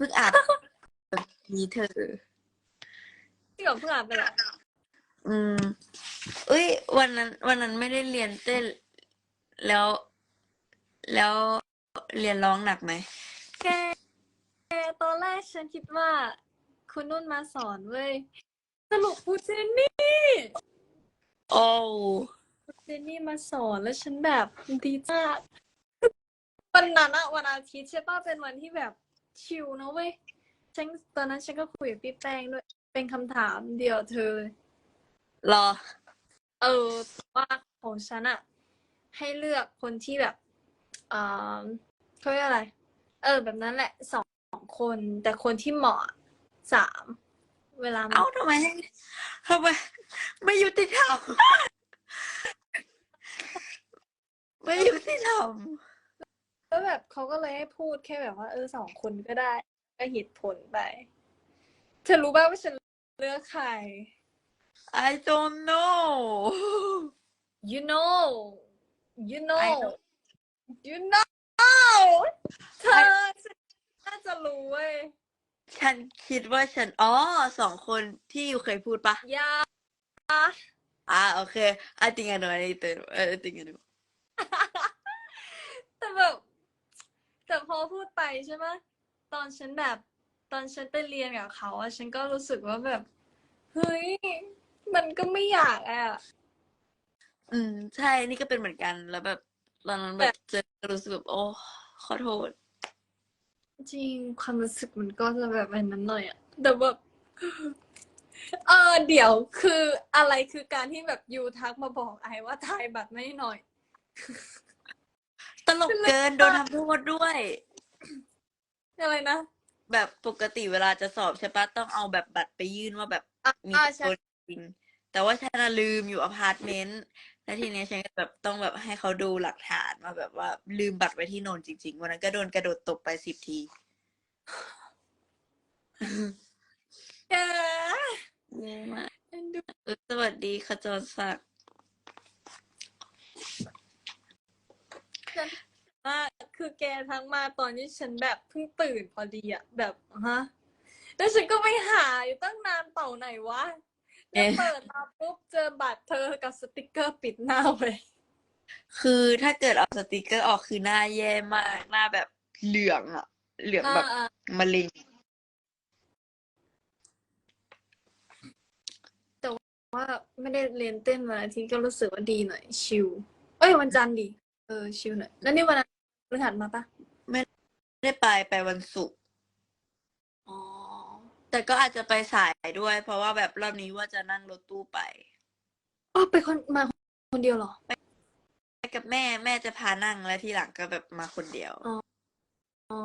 พิ่งอ่านแบบนี้เธอ ที่กับเพิ่งอ่านไปแล้วอืมเอ้ย วันนั้น วันนั้นไม่ได้เรียนเต้น แล้ว แล้วเรียนร้องหนักไหมแกตอนแรกฉันคิดว่า คุณนุ่นมาสอนเว้ยสรุปครูเจนนี่โอ้ครูเจนนี่มาสอนแล้วฉันแบบดีมากวันนั้นอะวันอาทิตย์ใช่ป่ะเป็นวันที่แบบ ชิลนะเว้ยฉันตอนนั้นฉันก็คุยกับพี่แป้งด้วย เป็นคำถามเดียวเธอเลยรอ เออว่าของฉันอะให้เลือกคนที่แบบเออเขาเรียกอะไร เออ แบบนั้นแหละสองคน แต่คนที่เหมาะสามเวลามันเอ้าทำไมให้ทำไมไม่ยุติธรรมไม่ยุติธรรม ก็แบบเขาก็เลยให้พูดแค่แบบว่า เออสองคนก็ได้ ก็เหตุผลไปเธอรู้ป่าวว่าฉันเลือกใคร I don't know you know you know I know you know เธอฉันน่าจะรู้เว้ยฉันคิดว่าฉันอ๋อสองคนที่อยู่เคยพูดปะอยาอ่าโอเค I think I know I think I think I know แต่แบบ แต่พ อพูดไปใช่ไหมตอนฉันแบบ ตอนฉันไปเรียนกับเขาอะฉันก็รู้สึกว่าแบบเฮ้ยมันก็ไม่อยากอะอืม ใช่นี่ก็เป็นเหมือนกันแล้วแบบตอนนั้นแบบเจอรู้สึกแบบโอ้ขอโทษ จริงความรู้สึกมันก็จะแบบอันนั้นหน่อยอะแต่แบบเออเดี๋ยวคืออะไรคือการที่แบบยูทักมาบอกไอว่าทายบัตรไม่หน่อยต ลกเกินโดนทำโทษด้วย อะไรนะ แบบปกติเวลาจะสอบใช่ปะต้องเอาแบบบัตรไปยื่นว่าแบบอะมีอ่าตัวใช่จริง แต่ว่าฉันน่ะลืมอยู่อพาร์ตเมนต์แล้วทีเนี้ยฉันก็แบบต้องแบบให้เขาดูหลักฐานมาแบบว่าลืมบัตรไว้ที่โนนจริง ๆ วันนั้นก็โดนกระโดดตบไปสิบที แกเยอะมากเอ็นดูเออสวัสดีขจรศักดิ์ฉันว่า คือแกทั้งมาตอนที่ฉันแบบเพิ่งตื่นพอดีอะแบบฮะแล้วฉันก็ไปหาอยู่ตั้งนานเป่าไหนวะแล้วเปิดมาปุ๊บเจอบัตรเธอกับสติกเกอร์ปิดหน้าไว้คือถ้าเกิดเอาสติกเกอร์ออกคือหน้าแย่มากหน้าแบบเหลืองอะเหลืองแบบอ่ามะเร็งว่าไม่ได้เรียนเต้นวันอาทิตย์ก็รู้สึกว่าดีหน่อยชิลเอ้ยวันจันทร์ดีเออชิลหน่อยแล้วนี่วันนั้น พฤหัสมาปะไม่ได้ไปไปวันศุกร์อ๋อ แต่ก็อาจจะไปสายด้วย เพราะว่าแบบรอบนี้ว่าจะนั่งรถตู้ไปอ๋อไปคนมาคนเดียวเหรอ ไปกับแม่แม่จะพานั่งแล้วทีหลังก็แบบมาคนเดียว อ๋อ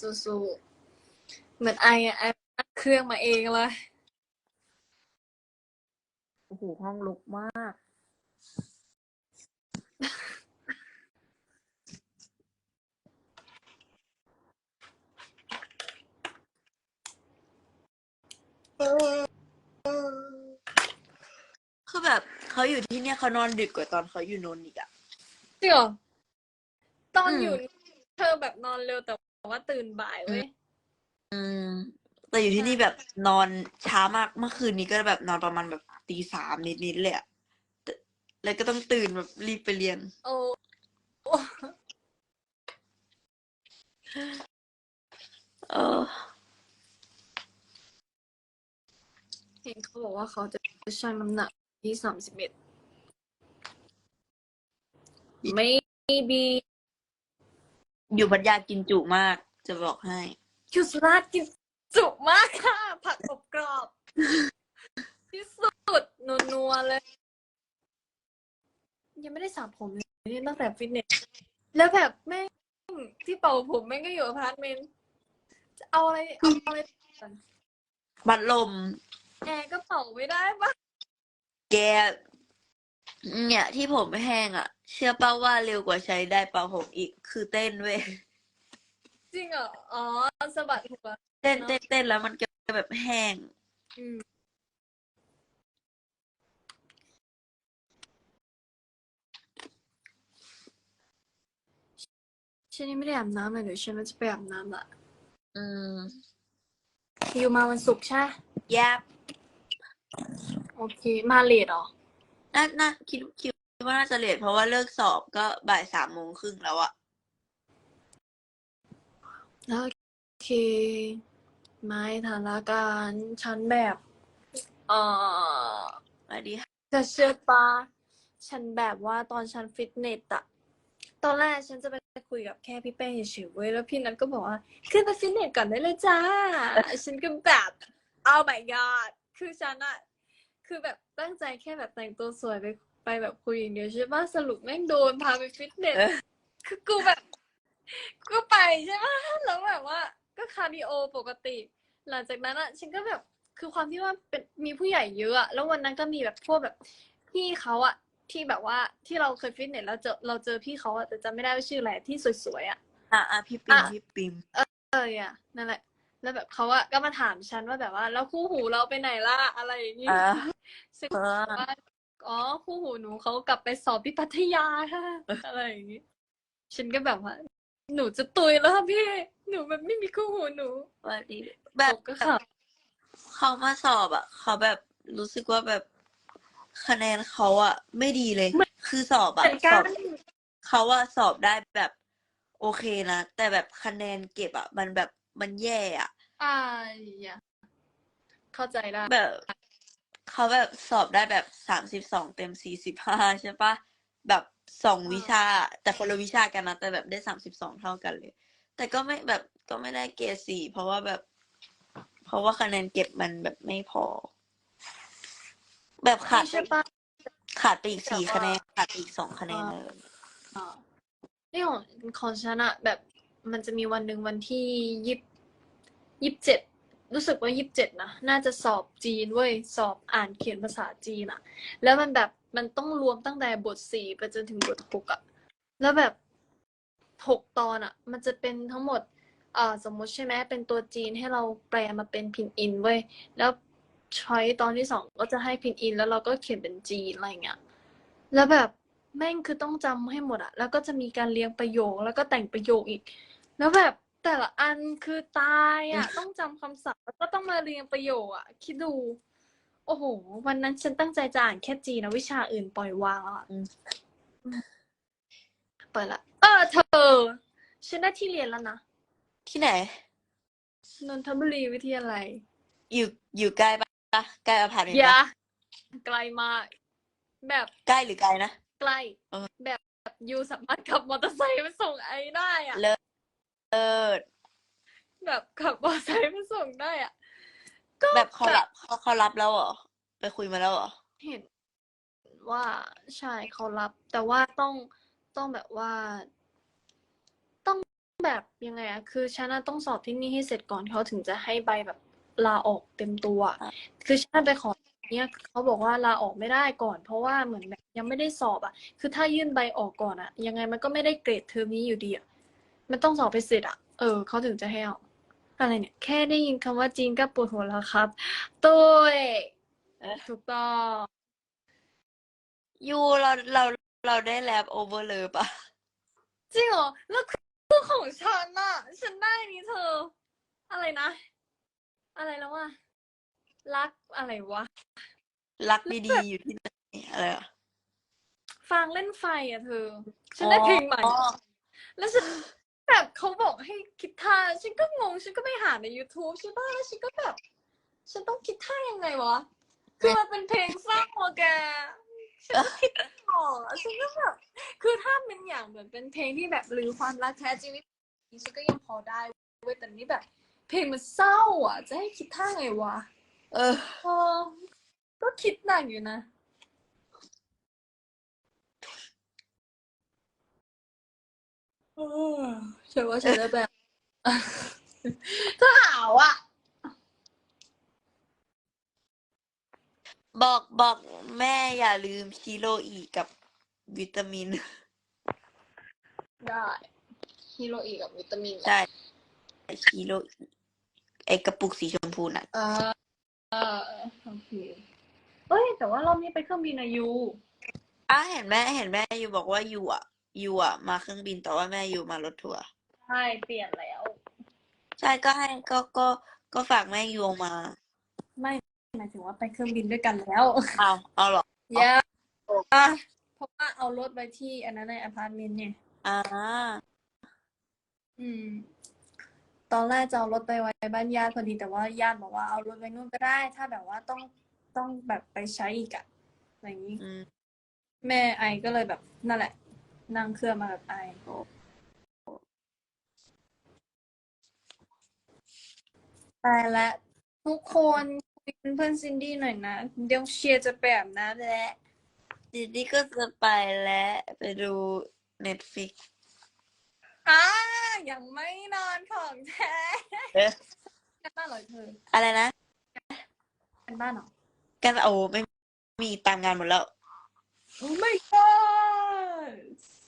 สู้ๆเหมือนไออะไอนั่งเครื่องมาเองเลย โอ้โหห้องลุกมาก คือแบบเขาอยู่ที่เนี่ยเขานอนดึกกว่าตอนเขาอยู่นนท์อีกอะจริงเหรอตอนอืมอยู่เธอแบบนอนเร็วแต่ว่าตื่นบ่ายเว้ยอืม แต่อยู่ที่นี่แบบนอนช้ามากเมื่อคืนนี้ก็แบบนอนประมาณแบบตีสามนิดๆเลยอะแต่แล้วก็ต้องตื่นแบบรีบไปเรียน โอ้เออเห็นเขาบอกว่าเขาจะชั่งน้ำหนัก ที่สามสิบเอ็ด maybe อยู่พัทยากินจุมาก จะบอกให้ คิวสุราษฎร์กินจุมากค่ะ ผักอบกรอบ ที่สุดนัวๆเลย ยังไม่ได้สระผมเลยเนี่ยตั้งแต่ฟิตเนส แล้วแบบแม่งที่เป่าผมแม่งก็อยู่อพาร์ตเมนต์จะเอาอะไร เอาอะไรบัดลม แอร์ก็เป่าไม่ได้ปะ แกเนี่ย ที่ผมแห้งอะ เชื่อเป้าว่าเร็วกว่าใช้ได้เป่าผมอีก คือเต้นเว้ยจริงเหรอ อ๋อสะบัดหัวเต้นเต้นเต้นแล้วมันก็แบบแห้ง อืมฉันยังไม่ได้อาบน้ำเลยเดี๋ยวฉันว่าจะไปอาบน้ำละอืมอยู่มาวันศุกร์ใช่แยบ โอเค มาเลทเหรอ น่าน่าคิดคิดว่าน่าจะเลทเพราะว่าเลิกสอบก็บ่ายสามโมงครึ่งแล้วอะโอเคไม่ฐานะการฉันแบบ เออสวัสดีค่ะจะเชื่อปะฉันแบบว่าตอนฉันฟิตเนสอะตอนแรกฉันจะไปคุยกับแค่พี่เป้เฉยๆเว้ยแล้วพี่นัทก็บอกว่าขึ้นไปฟิตเนสก่อนได้เลยจ้า ฉันก็แบบเอา my god คือฉันอะ คือแบบตั้งใจแค่แบบแต่งตัวสวยไปไปแบบคุยอย่างเดียวใช่ปะสรุปแม่งโดนพาไปฟิตเนสเออคือกูแบบก็ไปใช่ไหมแล้วแบบว่า ก็คาร์ดิโอปกติ หลังจากนั้นอะฉันก็แบบคือความที่ว่าเป็นมีผู้ใหญ่เยอะอะแล้ววันนั้นก็มีแบบพวกแบบพี่เขาอะที่แบบว่าที่เราเคยฟิตเนสแล้วเจอเราเจอพี่เขาอะแต่จำไม่ได้ว่าชื่ออะไรที่สวยๆอะอะอะพี่ปิมอะพี่ปิมเอออะนั่นแหละ แล้วแบบเขาอะก็มาถามฉันว่าแบบว่า แล้วคู่หูเราไปไหนล่ะอะไรอย่างงี้อ่าซึ่งเออว่าอ๋อคู่หูหนูเขากลับไปสอบที่พัทยาค่ะอะไรอย่างงี้ฉันก็แบบว่า หนูจะตุยแล้วค่ะพี่ หนูแบบไม่มีคู่หูหนูสวัสดีแบบก็ค่ะเขามาสอบอะเขาแบบรู้สึกว่าแบบคะแนนเขาอะไม่ดีเลย คือสอบอะเหมือนสกัอนบเขาว่าสอบได้แบบ โอเคนะแต่แบบคะแนนเก็บอะมันแบบ มันแย่อะอ่าอย่าเข้าใจได้แบบ เขาแบบสอบได้แบบสามสิบสองเต็มสี่สิบห้าใช่ปะแบบสองวิชา แต่คนละวิชากันนะแต่แบบได้สามสิบสองเท่ากันเลย แต่ก็ไม่แบบก็ไม่ได้เกรดสี่เพราะว่าแบบ เพราะว่าคะแนนเก็บมันแบบไม่พอ แบบขาดใช่ปะขาดไปอีกสี่แต่ว่าคะแนนขาดไปอีกสองคะแนนเลยอ่านี่ของของฉันอะแบบมันจะมีวันหนึ่งวันที่ยี่ ยี่สิบเจ็ดรู้สึกว่ายี่สิบเจ็ดนะน่าจะสอบจีนเว้ยสอบอ่านเขียนภาษาจีนอะแล้วมันแบบมันต้องรวมตั้งแต่บทสี่ไปจนถึงบทหกอะแล้วแบบหกตอนอะมันจะเป็นทั้งหมดอ่าสมมติใช่ไหมเป็นตัวจีนให้เราแปลมาเป็นพินอินเว้ยแล้วช้อยตอนที่สองก็จะให้พินอิน แล้วเราก็เขียนเป็นจีนอะไรเงี้ยแล้วแบบแม่งคือต้องจำให้หมดอะแล้วก็จะมีการเรียงประโยคแล้วก็แต่งประโยคอีก แล้วแบบ แต่ละอันคือตายอะต้องจำคำศัพท์แล้วก็ต้องมาเรียงประโยคอะคิดดู โอ้โห วันนั้นฉันตั้งใจจะอ่านแค่จีนนะวิชาอื่นปล่อยวางแล้วอะอืม เปิดละ เออ เธอ ฉันได้ที่เรียนแล้วนะที่ไหน นนทบุรีวิทยาลัยอยู่อยู่ใกล้ปะใกล้อพาร์ตเมนต์อยาปะไกลมาก แบบใกล้หรือไกลนะ ใกล้ เออ แบบแบบยูสามารถขับมอเตอร์ไซค์ไปส่งไอได้อะเลิศ เลิศแบบขับมอเตอร์ไซค์ไปส่งได้อะก็แบบเขาแบรับเขาเขารับแล้วเหรอ ไปคุยมาแล้วเหรอ เห็นว่าใช่เขารับ แต่ว่าต้องต้องแบบว่า ต้องแบบยังไงอะคือฉันน่ะต้องสอบที่นี่ให้เสร็จก่อนเขาถึงจะให้ใบแบบลาออกเต็มตัวอะคือฉันไปขอเนี่ยเขาบอกว่าลาออกไม่ได้ก่อน เพราะว่าเหมือนแบบยังไม่ได้สอบอะคือถ้ายื่นใบออกก่อนอะยังไงมันก็ไม่ได้เกรดเทอมนี้อยู่ดีอะ มันต้องสอบไปเสร็จอะเออเขาถึงจะให้เอาอะไรเนี่ย แค่ได้ยินคำว่าจีนก็ปวดหัวแล้วครับตุ้ยเอ๊ะถูกต้องยูเราเราเราได้แลบโอเวอร์เลยปะจริงเหรอแล้วคือของฉันน่ะฉันได้นี้เธอ อะไรนะ อะไรแล้ววะรักอะไรวะ รักดีๆอยู่ที่ไหนอะไรอะฟางเล่นไฟอะเธอ ฉันได้เพลงใหม่อ๋อแล้วฉัน แบบเขาบอกให้คิดท่าฉันก็งงฉันก็ไปหาใน YouTube ใช่ป่ะแล้วฉันก็แบบ ฉันต้องคิดท่ายังไงวะคือมันเป็นเพลงเศร้าอะแกฉันก็คิดไม่ออกอะฉันก็แบบคือถ้าเป็นอย่างเหมือนเป็นเพลงที่แบบลือความรักแท้จริงนี่ฉันก็ยังพอได้เว้ยแต่นี่แบบ เพลงมันเศร้าอะ จะให้คิดท่าไงวะ เออ เออก็คิดหนักอยู่นะ เออ ฉันว่าฉันได้แบบก็หาวอะ บอกบอกแม่อย่าลืมชิโรอีกับวิตามิน ได้ฮิโรอีกับวิตามินใช่ชิโรอีไอกระปุกสีชมพูน่ะ เออเออโอเคเอ้ย แต่ว่ารอบนี้ไปเครื่องบินอายุอ้าเห็นแม่เห็นแม่อยู่บอกว่าอยู่อะอ ยู่อะมาเครื่องบินแต่ว่าแม่อยู่มารถทัวร์ใช่เปลี่ยนแล้ว ใช่ช่ก็ให้ก็ก็ก็ฝากแม่โยงมาไม่หมายถึงว่าไปเครื่องบินด้วยกันแล้วเอาเอาเหรอเยอะอะเพราะว่าเอารถไว้ที่อันนั้นในอพาร์ตเมนต์เนี่ยอ่าอืม ตอนแรกจะเอารถไปไว้บ้านญาติพอดีแต่ว่าญาติบอกว่าเอารถไว้นู่นก็ได้ ถ้าแบบว่าต้องต้องแบบไปใช้อีกอะอะไรอย่างนี้ อืม แม่ไอก็เลยแบบนั่นแหละ นั่งเครื่องมาแบบไอแต่และทุกคนคุยเป็นเพื่อนซินดี้หน่อยนะ เดี๋ยวเชียร์จะไปอาบน้ำแล้วดิดี้ก็จะไปแล้วไปดูเน็ตฟิกอ่ายังไม่นอนของแท้เอ๊ะกันบ้านเหรอเธอ อะไรนะกันบ้านเหรอกันโอ้ไม่มีตามงานหมดแล้ว โอ้ my god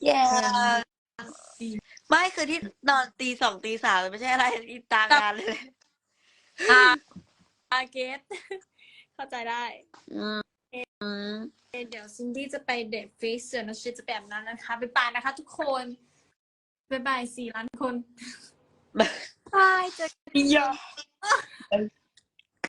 เย้ไม่คือที่นอนตีสองตีสามไม่ใช่อะไรอีตามงานเลยอ่าอาเกตเข้าใจได้อืมอืมเดี๋ยวซินดี้จะไปเดทฟิสเดี๋ยวน้องเชียร์จะไปอาบน้ำนะคะบ๊ายบายนะคะ ทุกคนบ๊ายบายสี่ล้านคนบายเจอกันเยอะ